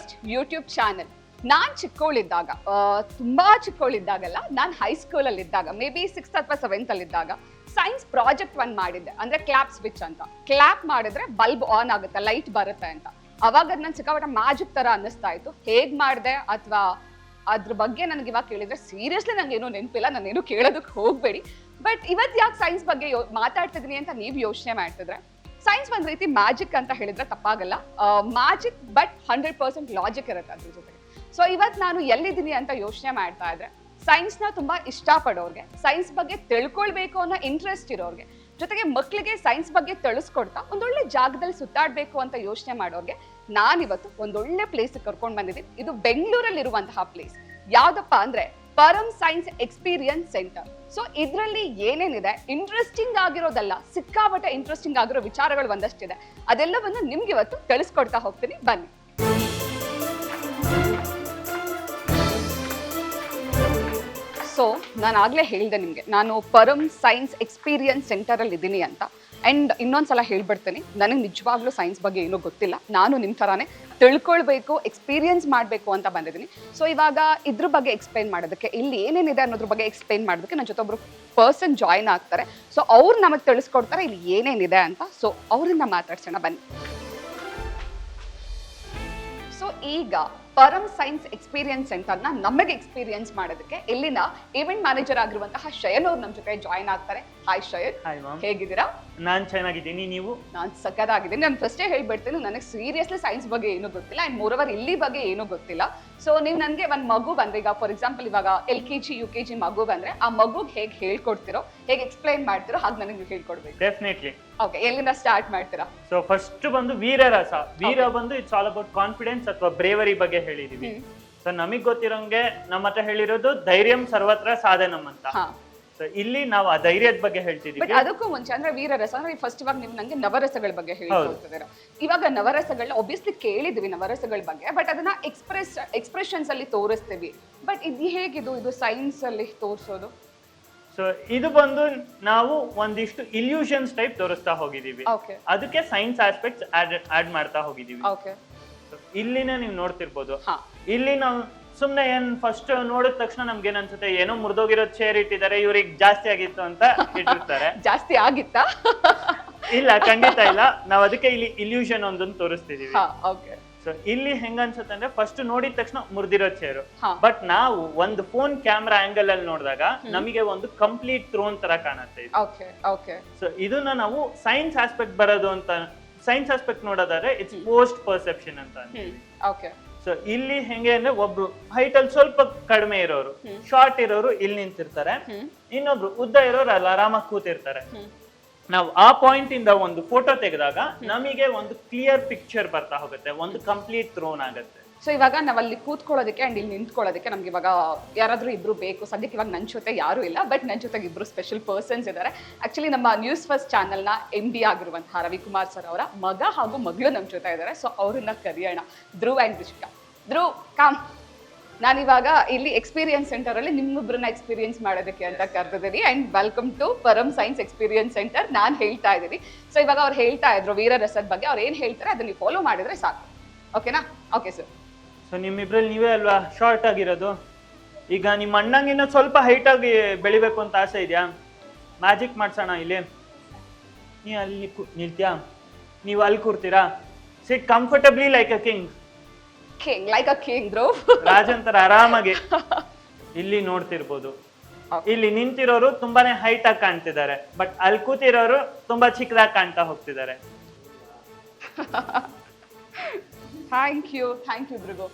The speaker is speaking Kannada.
ಫಸ್ಟ್ ಯೂಟ್ಯೂಬ್ ಚಾನೆಲ್ ನಾನ್ ಚಿಕ್ಕವಳಿದ್ದಾಗ ತುಂಬಾ ಚಿಕ್ಕವಳಿದ್ದಾಗಲ್ಲ ನಾನು ಹೈಸ್ಕೂಲಲ್ಲಿ ಇದ್ದಾಗ ಮೇ ಬಿ ಸಿಕ್ಸ್ ಅಥವಾ ಸೆವೆಂತ್ ಅಲ್ಲಿ ಇದ್ದಾಗ ಸೈನ್ಸ್ ಪ್ರಾಜೆಕ್ಟ್ ಒನ್ ಮಾಡಿದ್ದೆ. ಅಂದ್ರೆ ಕ್ಲಾಪ್ ಸ್ವಿಚ್ ಅಂತ. ಕ್ಲಾಪ್ ಮಾಡಿದ್ರೆ ಬಲ್ಬ್ ಆನ್ ಆಗುತ್ತೆ ಲೈಟ್ ಬರುತ್ತೆ ಅಂತ. ಅವಾಗ ಅದು ನನ್ ಸಿಕ್ಕಾಪಟ್ಟ ಮ್ಯಾಜಿಕ್ ತರ ಅನ್ನಿಸ್ತಾ ಇತ್ತು. ಹೇಗ್ ಮಾಡಿದೆ ಅಥವಾ ಅದ್ರ ಬಗ್ಗೆ ನನಗೆ ಇವಾಗ ಕೇಳಿದ್ರೆ ಸೀರಿಯಸ್ಲಿ ನಂಗೆ ಏನೂ ನೆನಪಿಲ್ಲ ನಾನೇನು ಕೇಳೋದಕ್ಕೆ ಹೋಗ್ಬೇಡಿ. ಬಟ್ ಇವತ್ತು ಯಾಕೆ ಸೈನ್ಸ್ ಬಗ್ಗೆ ಮಾತಾಡ್ತಿದ್ದೀನಿ ಅಂತ ನೀವು ಯೋಚನೆ ಮಾಡ್ತಿದ್ರೆ ಸೈನ್ಸ್ ಒಂದ್ ರೀತಿ ಮ್ಯಾಜಿಕ್ ಅಂತ ಹೇಳಿದ್ರೆ ತಪ್ಪಾಗಲ್ಲ. Magic but hundred percent logic ಇರುತ್ತೆ ಅದ್ರ ಜೊತೆಗೆ. ಸೊ ಇವತ್ತು ನಾನು ಎಲ್ಲಿದ್ದೀನಿ ಅಂತ ಯೋಚನೆ ಮಾಡ್ತಾ ಇದ್ರೆ ಸೈನ್ಸ್ನ ತುಂಬಾ ಇಷ್ಟಪಡೋರ್ಗೆ ಸೈನ್ಸ್ ಬಗ್ಗೆ ತಿಳ್ಕೊಳ್ಬೇಕು ಅನ್ನೋ ಇಂಟ್ರೆಸ್ಟ್ ಇರೋರ್ಗೆ, ಜೊತೆಗೆ ಮಕ್ಕಳಿಗೆ ಸೈನ್ಸ್ ಬಗ್ಗೆ ತಿಳಿಸ್ಕೊಡ್ತಾ ಒಂದೊಳ್ಳೆ ಜಾಗದಲ್ಲಿ ಸುತ್ತಾಡಬೇಕು ಅಂತ ಯೋಚನೆ ಮಾಡೋರ್ಗೆ, ನಾನಿವತ್ತು ಒಂದೊಳ್ಳೆ ಪ್ಲೇಸ್ ಕರ್ಕೊಂಡು ಬಂದಿದ್ದೀನಿ. ಇದು ಬೆಂಗಳೂರಲ್ಲಿ ಇರುವಂತಹ ಪ್ಲೇಸ್ ಯಾವುದಪ್ಪ ಅಂದ್ರೆ Param science experience centre so ಇದರಲ್ಲಿ ಏನೇನಿದೆ? ಇಂಟ್ರೆಸ್ಟಿಂಗ್ ಆಗಿರೋದಲ್ಲ, ಸಿಕ್ಕಾಪಟ್ಟೆ ಇಂಟ್ರೆಸ್ಟಿಂಗ್ ಆಗಿರೋ ವಿಚಾರಗಳು ಒಂದಷ್ಟಿದೆ. ಅದೆಲ್ಲವನ್ನು ನಿಮ್ಗೆ ಇವತ್ತು ತಿಳಿಸ್ಕೊಡ್ತಾ ಹೋಗ್ತೀನಿ. ಬನ್ನಿ. ಸೊ ನಾನು ಆಗಲೇ ಹೇಳಿದೆ ನಿಮಗೆ, ನಾನು ಪರಮ್ ಸೈನ್ಸ್ ಎಕ್ಸ್ಪೀರಿಯನ್ಸ್ ಸೆಂಟರಲ್ಲಿ ಇದ್ದೀನಿ ಅಂತ. ಆ್ಯಂಡ್ ಇನ್ನೊಂದ್ಸಲ ಹೇಳ್ಬಿಡ್ತೀನಿ, ನನಗೆ ನಿಜವಾಗ್ಲೂ ಸೈನ್ಸ್ ಬಗ್ಗೆ ಏನೂ ಗೊತ್ತಿಲ್ಲ. ನಾನು ನಿಮ್ಮ ಥರನೇ ತಿಳ್ಕೊಳ್ಬೇಕು ಎಕ್ಸ್ಪೀರಿಯನ್ಸ್ ಮಾಡಬೇಕು ಅಂತ ಬಂದಿದ್ದೀನಿ. ಸೊ ಇವಾಗ ಇದ್ರ ಬಗ್ಗೆ ಎಕ್ಸ್ಪ್ಲೈನ್ ಮಾಡೋದಕ್ಕೆ, ಇಲ್ಲಿ ಏನೇನಿದೆ ಅನ್ನೋದ್ರ ಬಗ್ಗೆ ಎಕ್ಸ್ಪ್ಲೈನ್ ಮಾಡೋದಕ್ಕೆ ನನ್ನ ಜೊತೆ ಒಬ್ಬರು ಪರ್ಸನ್ ಜಾಯ್ನ್ ಆಗ್ತಾರೆ. ಸೊ ಅವ್ರು ನಮಗೆ ತಿಳಿಸ್ಕೊಡ್ತಾರೆ, ಇಲ್ಲಿ ಏನೇನಿದೆ ಅಂತ. ಸೊ ಅವರಿಂದ ಮಾತಾಡ್ಸೋಣ ಬನ್ನಿ. ಸೊ ಈಗ ಪರಂ ಸೈನ್ಸ್ ಎಕ್ಸ್ಪೀರಿಯನ್ಸ್ ಸೆಂಟರ್ನ ನಮಗೆ ಎಕ್ಸ್ಪೀರಿಯನ್ಸ್ ಮಾಡೋದಕ್ಕೆ ಇಲ್ಲಿನ ಇವೆಂಟ್ ಮ್ಯಾನೇಜರ್ ಆಗಿರುವಂತಹ ಶಯನ್ ಅವ್ರು ನಮ್ಮ ಜೊತೆ ಜಾಯ್ನ್ ಆಗ್ತಾರೆ. ಹಾಯ್ ಶಯನ್. ಹಾಯ್ ಮ್ಯಾಮ್ ಹೇಗಿದ್ದೀರಾ? ನಾನ್ ಚೆನ್ನಾಗಿದ್ದೀನಿ ನೀವು? ನಾನು ಸಕ್ಕದಾಗಿದ್ದೀನಿ ನಾನು ಫಸ್ಟೇ ಹೇಳ್ಬಿಡ್ತೀನಿ ನನಗೆ ಸೀರಿಯಸ್ಲಿ ಸೈನ್ಸ್ ಬಗ್ಗೆ ಏನೂ ಗೊತ್ತಿಲ್ಲ ಆ್ಯಂಡ್ ಓವರ್ ಇಲ್ಲಿ ಬಗ್ಗೆ ಏನೂ ಗೊತ್ತಿಲ್ಲ. ಸೊ ನೀವು ನನಗೆ ಒಂದು ಮಗು ಬಂದ್ರೆ ಈಗ ಫಾರ್ ಎಕ್ಸಾಂಪಲ್ ಇವಾಗ L K G U K G ಮಗು ಬಂದ್ರೆ ಆ ಮಗುಗೆ ಹೇಗೆ ಹೇಳ್ಕೊಡ್ತಿರೋ ಹೇಗೆ ಎಕ್ಸ್ಪ್ಲೈನ್ ಮಾಡ್ತಿರೋ ಹಾಗೆ ನನಗೆ ಹೇಳ್ಕೊಡ್ಬೇಕು. ಡೆಫಿನೆಟ್ಲಿ ಓಕೆ ಎಲ್ಲಿಂದ ಸ್ಟಾರ್ಟ್ ಮಾಡ್ತೀರಾ? ಸೊ ಫಸ್ಟ್ ಬಂದು ವೀರರಸ. ವೀರ ಬಂದು ಇಟ್ಸ್ ಆಲ್ ಅಬೌಟ್ ಕಾನ್ಫಿಡೆನ್ಸ್ ಅಥವಾ ಬ್ರೇವರಿ ಬಗ್ಗೆ ಹೇಳಿದೀವಿ. ಸೊ ನಮಗ್ ಗೊತ್ತಿರೋಂಗೆ ನಮ್ಮ ಹತ್ರ ಹೇಳಿರೋದು ಧೈರ್ಯಂ ಸರ್ವತ್ರ ಸಾಧನಂ ಅಂತ. ಇಲ್ಲಿ ನಾವು ಆ ಧೈರ್ಯದ ಬಗ್ಗೆ ಬಟ್ ಅದಕ್ಕೂ ಮುಂಚೆ ಅಂದ್ರೆ ವೀರರಸ ಅಂದ್ರೆ ಫಸ್ಟ್ ಇವಾಗ ನೀವು ನಂಗೆ ನವರಸಗಳ ಬಗ್ಗೆ ಹೇಳ್ತಿದ್ದೀರಾ ಇವಾಗ ನವರಸಗಳನ್ನ ಒಬ್ವಿಯಸ್ಲಿ ಕೇಳಿದ್ವಿ ನವರಸಗಳ ಬಗ್ಗೆ ಬಟ್ ಅದನ್ನ ಎಕ್ಸ್ಪ್ರೆಸ್ ಎಕ್ಸ್ಪ್ರೆಷನ್ಸ್ ಅಲ್ಲಿ ತೋರಿಸ್ತೀವಿ. ಬಟ್ ಇದು ಹೇಗಿದು ಇದು ಸೈನ್ಸ್ ಅಲ್ಲಿ ತೋರಿಸೋದು? ಸೊ ಇದು ಬಂದು ನಾವು ಒಂದಿಷ್ಟು ಇಲ್ಯೂಷನ್ಸ್ ಟೈಪ್ ತೋರಿಸ್ತಾ ಹೋಗಿದೀವಿ ಓಕೆ ಅದಕ್ಕೆ ಸೈನ್ಸ್ ಆಸ್ಪೆಕ್ಟ್ಸ್ ಆಡ್ ಆಡ್ ಮಾಡ್ತಾ ಹೋಗಿದೀವಿ ಇಲ್ಲಿನ ನೀವು ನೋಡ್ತಿರ್ಬೋದು. ಇಲ್ಲಿ ನಾವು ಸುಮ್ನೆ ಏನ್ ಫಸ್ಟ್ ನೋಡಿದ ತಕ್ಷಣ ನಮ್ಗೆ ಏನ್ ಅನ್ಸುತ್ತೆ ಏನೋ ಮುರಿದೋಗಿರೋ ಚೇರ್ ಇಟ್ಟಿದ್ದಾರೆ ಇವ್ರಿಗೆ ಜಾಸ್ತಿ ಆಗಿತ್ತು ಅಂತ ಇಟ್ಟಿರ್ತಾರೆ. ಜಾಸ್ತಿ ಆಗಿತ್ತಾ? ಇಲ್ಲ ಖಂಡಿತ ಇಲ್ಲ. ನಾವ್ ಅದಕ್ಕೆ ಇಲ್ಲಿ ಇಲ್ಯೂಷನ್ ಒಂದನ್ನು ತೋರಿಸ್ತಿದೀವಿ. ಸೊ ಇಲ್ಲಿ ಹೆಂಗ ಅನ್ಸುತ್ತೆ ಅಂದ್ರೆ ಫಸ್ಟ್ ನೋಡಿದ ತಕ್ಷಣ ಮುರಿದಿರೋ ಚೇರು ಬಟ್ ನಾವು ಒಂದು ಫೋನ್ ಕ್ಯಾಮ್ರಾ ಆಂಗಲ್ ಅಲ್ಲಿ ನೋಡಿದಾಗ ನಮಗೆ ಒಂದು ಕಂಪ್ಲೀಟ್ ಥ್ರೋನ್ ತರ ಕಾಣುತ್ತೆ ಇದು. ಓಕೆ ಓಕೆ ಸೊ ಇದನ್ನ ನಾವು ಸೈನ್ಸ್ ಆಸ್ಪೆಕ್ಟ್ ಬರೋದು ಅಂತ ಸೈನ್ಸ್ ಆಸ್ಪೆಕ್ಟ್ ನೋಡೋದಾದ್ರೆ ಇಟ್ಸ್ ಪೋಸ್ಟ್ ಪರ್ಸೆಪ್ಷನ್ ಅಂತ ಸೊ ಇಲ್ಲಿ ಹೆಂಗೆ ಅಂದ್ರೆ ಒಬ್ರು ಹೈಟ್ ಅಲ್ಲಿ ಸ್ವಲ್ಪ ಕಡಿಮೆ ಇರೋರು ಶಾರ್ಟ್ ಇರೋರು ಇಲ್ಲಿ ನಿಂತಿರ್ತಾರೆ. ಇನ್ನೊಬ್ರು ಉದ್ದ ಇರೋರು ಅಲ್ಲಿ ಆರಾಮಾಗಿ ಕೂತಿರ್ತಾರೆ. ನಾವು ಆ ಪಾಯಿಂಟ್ ಇಂದ ಒಂದು ಫೋಟೋ ತೆಗೆದಾಗ ನಮಗೆ ಒಂದು ಕ್ಲಿಯರ್ ಪಿಕ್ಚರ್ ಬರ್ತಾ ಹೋಗುತ್ತೆ ಒಂದು ಕಂಪ್ಲೀಟ್ ಥ್ರೋನ್ ಆಗುತ್ತೆ. ಸೊ ಇವಾಗ ನಾವಲ್ಲಿ ಕೂತ್ಕೊಳ್ಳೋದಕ್ಕೆ ಅಂಡ್ ಇಲ್ಲಿ ನಿಂತ್ಕೊಳ್ಳೋದಕ್ಕೆ ನಮ್ಗೆ ಇವಾಗ ಯಾರಾದರೂ ಇಬ್ರು ಬೇಕು. ಸದ್ಯಕ್ಕೆ ಇವಾಗ ನನ್ನ ಜೊತೆ ಯಾರು ಇಲ್ಲ ಬಟ್ ನನ್ನ ಜೊತೆಗೆ ಇಬ್ರು ಸ್ಪೆಷಲ್ ಪರ್ಸನ್ಸ್ ಇದ್ದಾರೆ ಆಕ್ಚುಲಿ ನಮ್ಮ ನ್ಯೂಸ್ ಫಸ್ಟ್ ಚಾನಲ್ನ ಎಂ ಬಿ ಆಗಿರುವಂತಹ ರವಿಕುಮಾರ್ ಸರ್ ಅವರ ಮಗ ಹಾಗೂ ಮಗಳು ನಮ್ಮ ಜೊತೆ ಇದ್ದಾರೆ ಸೊ ಅವ್ರನ್ನ ಕರೆಯೋಣ. ಧ್ರುವ್ ಆ್ಯಂಡ್ ದೃಷ್ಟ ಧ್ರುವ್ ಕಾಮ್ ನಾನಿವಾಗ ಇಲ್ಲಿ ಎಕ್ಸ್ಪೀರಿಯನ್ಸ್ ಸೆಂಟರ್ ಅಲ್ಲಿ ನಿಮ್ಮಿಬ್ರನ್ನ ಎಕ್ಸ್ಪೀರಿಯನ್ಸ್ ಮಾಡೋದಕ್ಕೆ ಅಂತ ಕರೆದಿದ್ದೀನಿ and welcome to Param science experience centre ನಾನು ಹೇಳ್ತಾ ಇದ್ದೀನಿ. ಸೊ ಇವಾಗ ಅವ್ರು ಹೇಳ್ತಾ ಇದ್ರು ವೀರರಸದ ಬಗ್ಗೆ. ಅವ್ರು ಏನು ಹೇಳ್ತಾರೆ ಅದನ್ನ ನೀವು ಫಾಲೋ ಮಾಡಿದ್ರೆ ಸಾಕು. ಓಕೆನಾ ಓಕೆ ಸರ್ ಸೊ ನಿಮ್ಮಿಬ್ರಲ್ಲಿ ನೀವೇ ಅಲ್ವಾ? ಶಾರ್ಟ್ ಆಗಿರೋದು. ಈಗ ನಿಮ್ಮ ಅಣ್ಣಂಗಿನ ಸ್ವಲ್ಪ ಹೈಟ್ ಆಗಿ ಬೆಳಿಬೇಕು ಅಂತ ಆಸೆ ಇದೆಯಾ? ಮ್ಯಾಜಿಕ್ ಮಾಡ್ಸೋಣ ಇಲ್ಲಿ. ನೀ ಅಲ್ಲಿ ನಿಲ್ತ್ಯಾ ನೀವು ಅಲ್ಲಿ ಕೂರ್ತೀರಾ? Sit comfortably like a king king like a king bro ರಾಜಂತರ ಆರಾಮಾಗಿ ಇಲ್ಲಿ ನೋಡ್ತಿರ್ಬೋದು. ಇಲ್ಲಿ ನಿಂತಿರೋರು ತುಂಬಾನೇ ಹೈಟ್ ಆಗಿ ಕಾಣ್ತಿದ್ದಾರೆ. ಬಟ್ ಅಲ್ಲಿ ಕೂತಿರೋರು ತುಂಬಾ ಚಿಕ್ಕದಾಗಿ ಕಾಣ್ತಾ ಹೋಗ್ತಿದ್ದಾರೆ. Thank you thank you ಬ್ರಿಗೋ